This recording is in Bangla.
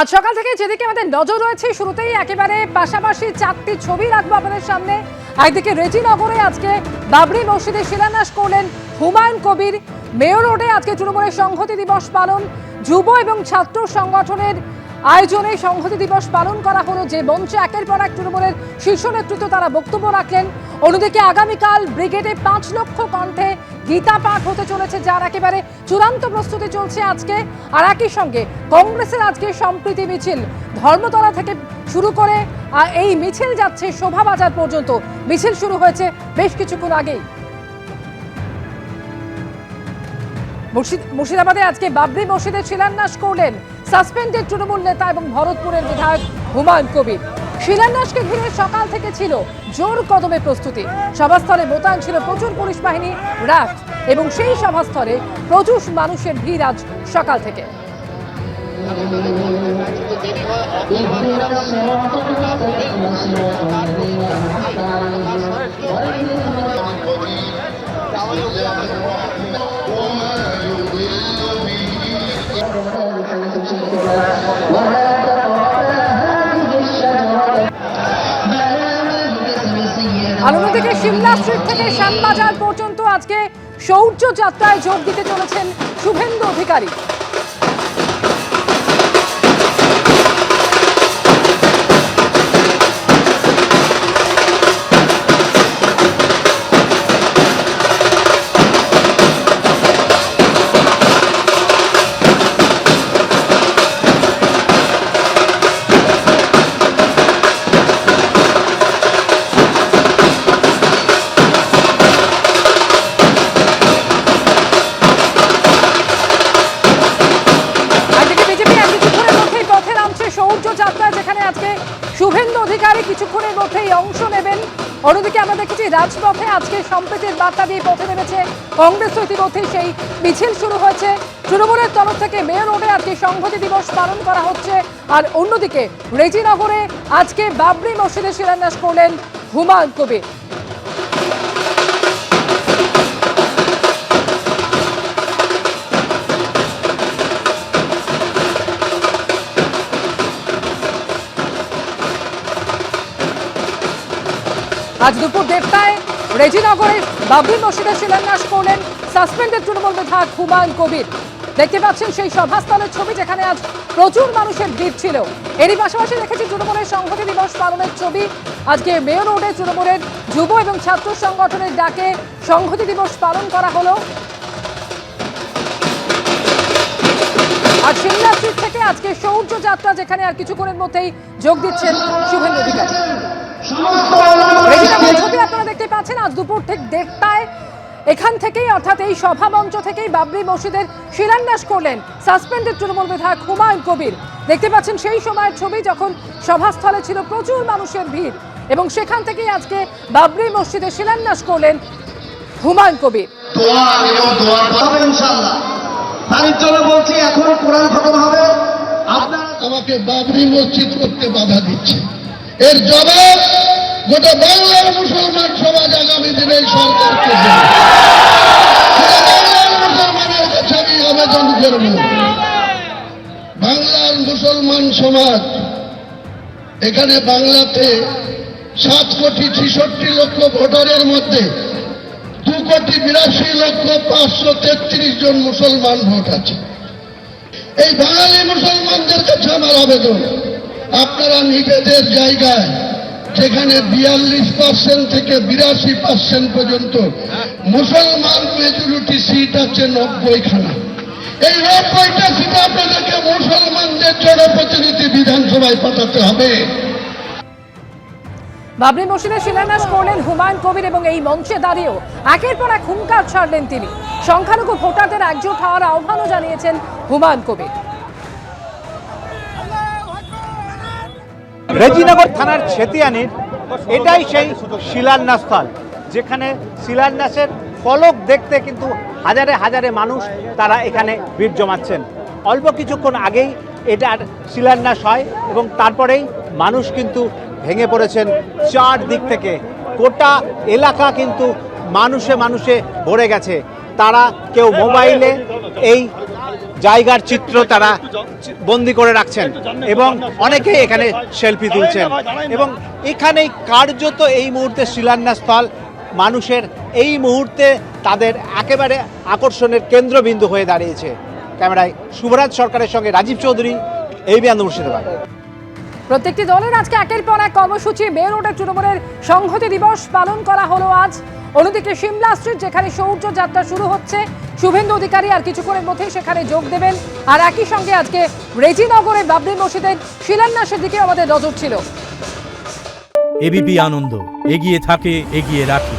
আজ সকাল থেকে যেদিকে আমাদের নজর রয়েছে, শুরুতেই একেবারে পাশাপাশি চারটি ছবি রাখব আপনাদের সামনে। একদিকে রেজিনগরে আজকে বাবরি মসজিদে শিলান্যাস করলেন হুমায়ুন কবির। মেয়র রোডে আজকে তৃণমূলের সংহতি দিবস পালন। যুব এবং ছাত্র সংগঠনের আয়োজনে সংহতি দিবস পালন করা হলো যে মঞ্চে একের পর এক তৃণমূলের শীর্ষ নেতৃত্ব তারা বক্তব্য রাখলেন। অন্যদিকে আগামীকাল ব্রিগেডে পাঁচ লক্ষ কণ্ঠে গীতা পাঠ হতে চলেছে, যার একেবারে চূড়ান্ত প্রস্তুতি চলছে আজকে। আর একই সঙ্গে কংগ্রেসের আজকে সম্প্রীতি মিছিল ধর্মতলা থেকে শুরু করে এই মিছিল যাচ্ছে শোভাবাজার পর্যন্ত। মিছিল শুরু হয়েছে বেশ কিছুক্ষণ আগেই। মুর্শিদ- মুর্শিদাবাদে আজকে বাবরি মসজিদের শিলান্যাস করলেন সাসপেন্ডেড তৃণমূল নেতা এবং ভরতপুরের বিধায়ক হুমায়ুন কবির। শিলান্যাসকে ঘিরে সকাল থেকে ছিল জোর কদমে প্রস্তুতি। সভাস্থলে মোতায়েন ছিল প্রচুর পুলিশ বাহিনী র্যাফ এবং সেই সভাস্থলে প্রচুর মানুষের ভিড় আজ সকাল থেকে। অন্যদিকে সিমলা স্ট্রিট থেকে শ্যামবাজার পর্যন্ত আজকে শৌর্য যাত্রায় যোগ দিতে চলেছেন শুভেন্দু অধিকারী। আজকে শুভেন্দু অধিকারী কিছুক্ষণের মধ্যেই অংশ নেবেন। অন্যদিকে আমরা দেখেছি, রাজপথে আজকে সম্প্রীতির বার্তা দিয়ে পথে নেমেছে কংগ্রেস ইতিমধ্যেই সেই মিছিল শুরু হয়েছে। তৃণমূলের তরফ থেকে মেয়র রোডে আজকে সংহতি দিবস পালন করা হচ্ছে। আর অন্যদিকে, রেজিনগরে আজকে বাবরি মসজিদে শিলান্যাস করলেন হুমায়ুন কবির। আজ দুপুর দেড়টায় রেজিনগরের বাবরি মসজিদে শিলান্যাস করলেন সাসপেন্ডেড তৃণমূল বিধায়ক হুমায়ুন কবির। দেখতে পাচ্ছেন সেই সভাস্থলের ছবি যেখানে আজ প্রচুর মানুষের ভিড় ছিল। এরই পাশাপাশি দেখেছি তৃণমূলের সংহতি দিবস পালনের ছবি। আজকে মেয়র রোডে তৃণমূলের যুব এবং ছাত্র সংগঠনের ডাকে সংহতি দিবস পালন করা হলো। আর সিমলা থেকে আজকে সৌর্য যাত্রা যেখানে আর কিছুক্ষণের মধ্যেই যোগ দিচ্ছেন শুভেন্দু অধিকারী। ছবি আপনারা দেখতে পাচ্ছেন আজ দুপুর ঠিক দেড়টায় এখান থেকেই অর্থাৎ এই সভা মঞ্চ থেকেই বাবরি মসজিদের শিলান্যাস করলেন সাসপেন্ডেড তৃণমূল বিধায়ক হুমায়ুন কবির। দেখতে পাচ্ছেন সেই সময়ের ছবি যখন সভাস্থলে ছিল প্রচুর মানুষের ভিড় এবং সেখান থেকেই আজকে বাবরি মসজিদে শিলান্যাস করলেন হুমায়ুন কবির। বলছি এখন কোরআন খতম হবে। আপনারা আমাকে বাবরি মসজিদ করতে বাধা দিচ্ছে। এর জবাব গোটা বাংলার মুসলমান সমাজ আগামী দিনে সরকারকে বাংলার মুসলমানের কাছে আমি আবেদন বাংলার মুসলমান সমাজ এখানে বাংলাতে সাত কোটি ছেষট্টি লক্ষ ভোটারের মধ্যে দু কোটি বিরাশি লক্ষ পাঁচশো তেত্রিশ জন মুসলমান ভোট আছে। এই বাঙালি মুসলমানদের কাছে আমার আবেদন। আপনারা নিজেদের জায়গায় যেখানে বিয়াল্লিশ পার্সেন্ট থেকে বিরাশি পার্সেন্ট পর্যন্ত মুসলমান মেজরিটি সিট আছে নব্বইখানা। এই নব্বইটা সিট আপনাদেরকে মুসলমানদের জনপ্রতিনিধি বিধানসভায় পাঠাতে হবে। বাবরি মসজিদে শিলান্যাস করলেন হুমায়ুন কবির এবং এই মঞ্চে দাঁড়িয়েও একের পর এক হুঙ্কার ছাড়লেন তিনি। সংখ্যালঘু ভোটারদের একজোট হওয়ার আহ্বানও জানিয়েছেন হুমায়ুন কবির। রেজিনগর থানার ছেতিয়ানির, এটাই সেই শিলান্যাসস্থল যেখানে শিলান্যাসের ফলক দেখতে কিন্তু হাজারে হাজারে মানুষ তারা এখানে ভিড় জমাচ্ছেন। অল্প কিছুক্ষণ আগেই এটার শিলান্যাস হয় এবং তারপরেই মানুষ কিন্তু ভেঙে পড়েছেন চার দিক থেকে। গোটা এলাকা কিন্তু মানুষে মানুষে ভরে গেছে। তারা কেউ মোবাইলে এই জায়গার চিত্র তারা বন্দি করে রাখছেন এবং অনেকেই এখানে সেলফি তুলছেন। এবং এখানেই কার্যত এই মুহূর্তে শিলান্যাসস্থল মানুষের এই মুহূর্তে তাদের একেবারে আকর্ষণের কেন্দ্রবিন্দু হয়ে দাঁড়িয়েছে। ক্যামেরায় শুভরাজ সরকারের সঙ্গে রাজীব চৌধুরী এই বিয়ান মুর্শিদাবাদ। প্রত্যেকটি দলের আজকে একের পর এক কর্মসূচি। বে রোডের তৃণমূলের সংহতি দিবস পালন করা হলো আজ। অন্যদিকে সিমলা স্ট্রিট, যেখানে সৌর্য যাত্রা শুরু হচ্ছে, শুভেন্দু অধিকারী আর কিছুক্ষণের মধ্যেই সেখানে যোগ দেবেন। আর একই সঙ্গে আজকে রেজিনগরে বাবরি মসজিদের শিলান্যাসের দিকে আমাদের নজর ছিল। এবিপি আনন্দ, এগিয়ে থাকে, এগিয়ে রাখে।